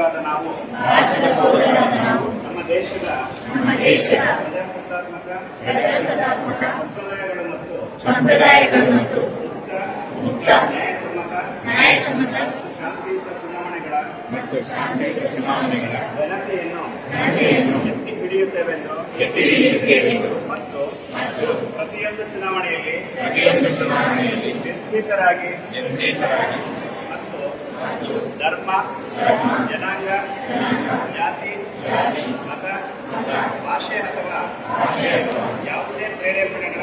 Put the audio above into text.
ಪೌರರಾದ ನಾವು. ನಮ್ಮ ದೇಶದ ನಮ್ಮ ದೇಶದ ಪ್ರಜಾಸತ್ತಾತ್ಮಕ ಸಂಪ್ರದಾಯಗಳು ಮತ್ತು ಸಂಪ್ರದಾಯಗಳು ಮತ್ತು ಮುಕ್ತ ನ್ಯಾಯಸಮ್ಮತ ನ್ಯಾಯಸಮ್ಮತ ಶಾಂತಿಯುತ ಚುನಾವಣೆಗಳ ಮತ್ತು ಶಾಂತಿಯುತ ಚುನಾವಣೆಗಳ ಘನತೆಯನ್ನು ಎತ್ತಿ ಹಿಡಿಯುತ್ತೇವೆಂದು ಎತ್ತಿ ಹಿಡಿಯುತ್ತೇವೆಂದು ಮತ್ತು ಮತ್ತು ಪ್ರತಿಯೊಂದು ಚುನಾವಣೆಯಲ್ಲಿ ಪ್ರತಿಯೊಂದು ಚುನಾವಣೆಯಲ್ಲಿ ನಿರ್ಭೀತರಾಗಿ ನಿರ್ಭೀತರಾಗಿ ಧರ್ಮ ಜನಾಂಗ ಜಾತಿ ಮತ ಭಾಷೆ ಅಥವಾ ಯಾವುದೇ ಪ್ರೇರೇಪಣೆಗಳ